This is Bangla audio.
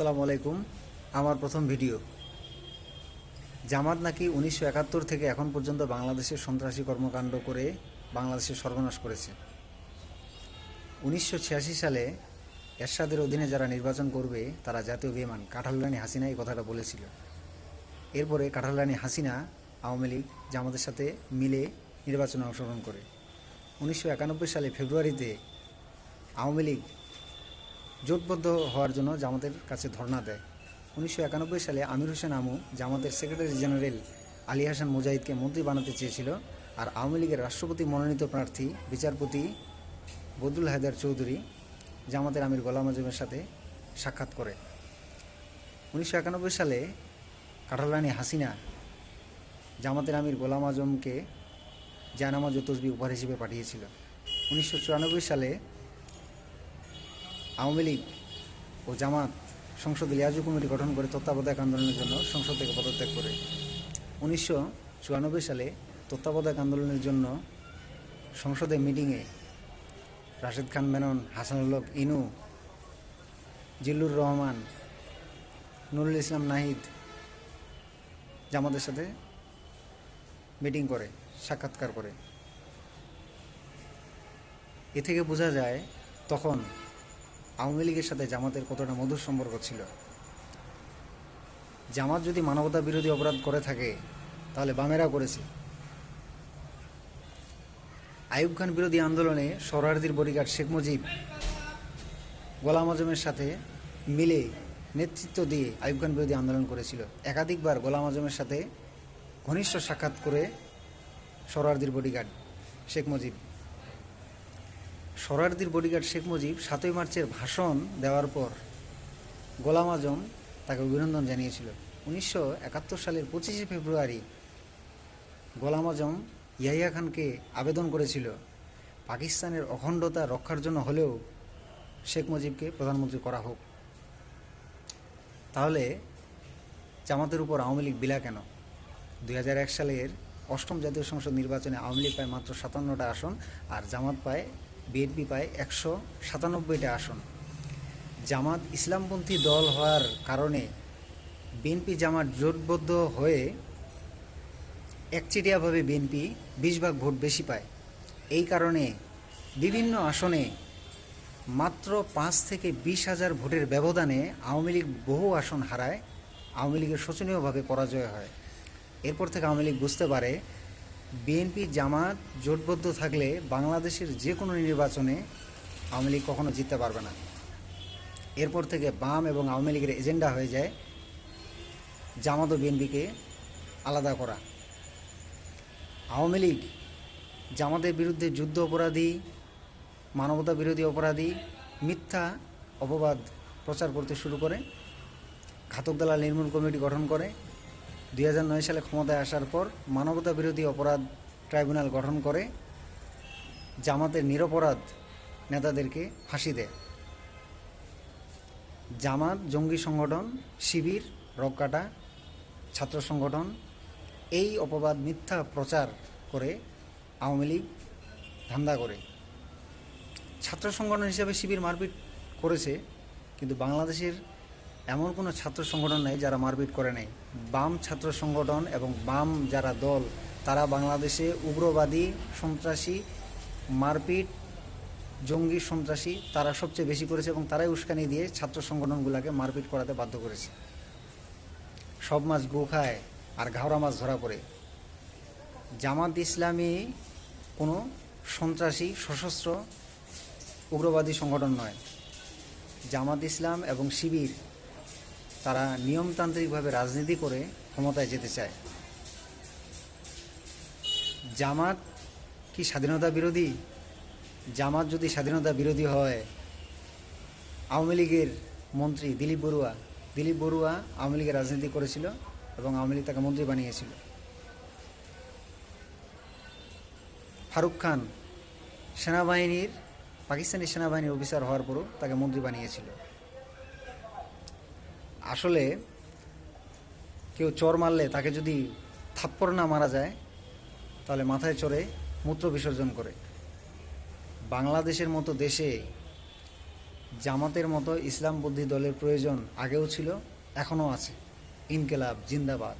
আসসালামু আলাইকুম, আমার প্রথম ভিডিও। জামাত নাকি উনিশশো একাত্তর থেকে এখন পর্যন্ত বাংলাদেশের সন্ত্রাসী কর্মকাণ্ড করে বাংলাদেশের সর্বনাশ করেছে। উনিশশো ছিয়াশি সালে এরশাদের অধীনে যারা নির্বাচন করবে, তারা জাতীয় বিমান কাঠালরানী হাসিনা এই কথাটা বলেছিল। এরপরে কাঠালরানী হাসিনা আওয়ামী লীগ, জামাতের সাথে মিলে নির্বাচনে অংশগ্রহণ করে। উনিশশো একানব্বই সালে ফেব্রুয়ারিতে আওয়ামী লীগ জোটবদ্ধ হওয়ার জন্য জামাতের কাছে ধর্ণা দেয়। উনিশশো একানব্বই সালে আমির হোসেন আমু জামাতের সেক্রেটারি জেনারেল আলী হাসান মুজাহিদকে মন্ত্রী বানাতে চেয়েছিল আর আওয়ামী লীগের রাষ্ট্রপতি মনোনীত প্রার্থী, বিচারপতি বদুল হায়দার চৌধুরী জামাতের আমির গোলাম আজমের সাথে সাক্ষাৎ করে। উনিশশো একানব্বই সালে কাঠালানি হাসিনা জামাতের আমির গোলাম আজমকে জায়নামাজ তসবি উপহার হিসেবে পাঠিয়েছিল। উনিশশো চুরানব্বই সালে আওয়ামী লীগ ও জামাত সংসদে লিয়াজু কমিটি গঠন করে তত্ত্বাবধায়ক আন্দোলনের জন্য সংসদ থেকে পদত্যাগ করে। উনিশশো চুরানব্বই সালে তত্ত্বাবধায়ক আন্দোলনের জন্য সংসদে মিটিংয়ে রাশেদ খান মেনন, হাসানুল হক, ইনু, জিল্লুর রহমান, নুরুল ইসলাম নাহিদ জামাতের সাথে মিটিং করে, সাক্ষাৎকার করে। এ থেকে বোঝা যায় তখন আওয়ামী লীগের সাথে জামাতের কতটা মধুর সম্পর্ক ছিল? জামাত যদি মানবতা বিরোধী অপরাধ করে থাকে, তাহলে বামেরা করেছে। আইয়ুব খান বিরোধী আন্দোলনে সরহার্দির বডিগার্ড শেখ মুজিব গোলাম আজমের সাথে মিলে নেতৃত্ব দিয়ে আইয়ুব খান বিরোধী আন্দোলন করেছিল। একাধিকবার গোলাম আজমের সাথে ঘনিষ্ঠ সাক্ষাৎ করে সরহার্দির বডিগার্ড শেখ মুজিব। সরারদির বডিগার্ড শেখ মুজিব সাতই মার্চের ভাষণ দেওয়ার পর গোলাম আজম তাকে অভিনন্দন জানিয়েছিল। উনিশশো একাত্তর সালের পঁচিশে ফেব্রুয়ারি গোলাম আজম ইয়াহিয়া খানকে আবেদন করেছিল। পাকিস্তানের অখণ্ডতা রক্ষার জন্য হলেও শেখ মুজিবকে প্রধানমন্ত্রী করা হোক। তাহলে জামাতের উপর আওয়ামী লীগ বিলা কেন? দু হাজার এক সালের অষ্টম জাতীয় সংসদ নির্বাচনে আওয়ামী লীগ পায় মাত্র সাতান্নটা আসন আর জামাত পায় বিএনপি পায় একশো সাতানব্বইটা আসন। জামাত ইসলামপন্থী দল হওয়ার কারণে বিএনপি জামাত জোটবদ্ধ হয়ে একচেটিয়াভাবে বিএনপি বিশ ভাগ ভোট বেশি পায়। এই কারণে বিভিন্ন আসনে মাত্র পাঁচ থেকে বিশ হাজার ভোটের ব্যবধানে আওয়ামী লীগ বহু আসন হারায়। আওয়ামী লীগের শোচনীয়ভাবে পরাজয় হয়। এরপর থেকে আওয়ামী লীগ বুঝতে পারে বিএনপি জামাত জোটবদ্ধ থাকলে বাংলাদেশের যে কোনো নির্বাচনে আওয়ামী লীগ কখনো জিততে পারবে না। এরপর থেকে বাম এবং আওয়ামী লীগের এজেন্ডা হয়ে যায় জামাত ও বিএনপিকে আলাদা করা। আওয়ামী লীগ জামাতের বিরুদ্ধে যুদ্ধ অপরাধী, মানবতা বিরোধী অপরাধী, মিথ্যা অপবাদ প্রচার করতে শুরু করে, ঘাতক দালাল নির্মূল কমিটি গঠন করে দুই সালে ক্ষমতায় আসার পর মানবতা বিরোধী অপরাধ ট্রাইব্যুনাল গঠন করে, জামাতের নিরপরাধ নেতাদেরকে ফাঁসি দেয়। জামাত, জঙ্গি সংগঠন, শিবির রক্কাটা ছাত্র সংগঠন এই অপবাদ মিথ্যা প্রচার করে আওয়ামী লীগ ধান্দা করে। ছাত্র সংগঠন হিসেবে শিবির মারপিট করেছে, কিন্তু বাংলাদেশের এমন কোনো ছাত্র সংগঠন নেই যারা মারপিট করে নাই। বাম ছাত্র সংগঠন এবং বাম যারা দল, তারা বাংলাদেশে উগ্রবাদী সন্ত্রাসী, মারপিট, জঙ্গি সন্ত্রাসী, তারা সবচেয়ে বেশি করেছে এবং তারাই উস্কানি দিয়ে ছাত্র সংগঠনগুলোকে মারপিট করাতে বাধ্য করেছে। সব মাছ গু খায় আর ঘাওড়া মাছ ধরা পড়ে। জামাত ইসলামী কোনো সন্ত্রাসী, সশস্ত্র, উগ্রবাদী সংগঠন নয়। জামাত ইসলাম এবং শিবির তারা নিয়মতান্ত্রিকভাবে রাজনীতি করে ক্ষমতায় যেতে চায়। জামাত কি স্বাধীনতা বিরোধী? জামাত যদি স্বাধীনতা বিরোধী হয়, আওয়ামী লীগের মন্ত্রী দিলীপ বড়ুয়া দিলীপ বড়ুয়া আওয়ামী লীগের রাজনীতি করেছিল এবং আওয়ামী লীগ তাকে মন্ত্রী বানিয়েছিল। ফারুক খান সেনাবাহিনীর, পাকিস্তানি সেনাবাহিনীর অফিসার হওয়ার পরও তাকে মন্ত্রী বানিয়েছিল। আসলে কেউ চর মারলে তাকে যদি থাপ্পড় না মারা যায়, তাহলে মাথায় চড়ে মূত্র বিসর্জন করে। বাংলাদেশের মতো দেশে জামাতের মতো ইসলাম বুদ্ধি দলের প্রয়োজন আগেও ছিল, এখনও আছে। ইনকেলাব, জিন্দাবাদ।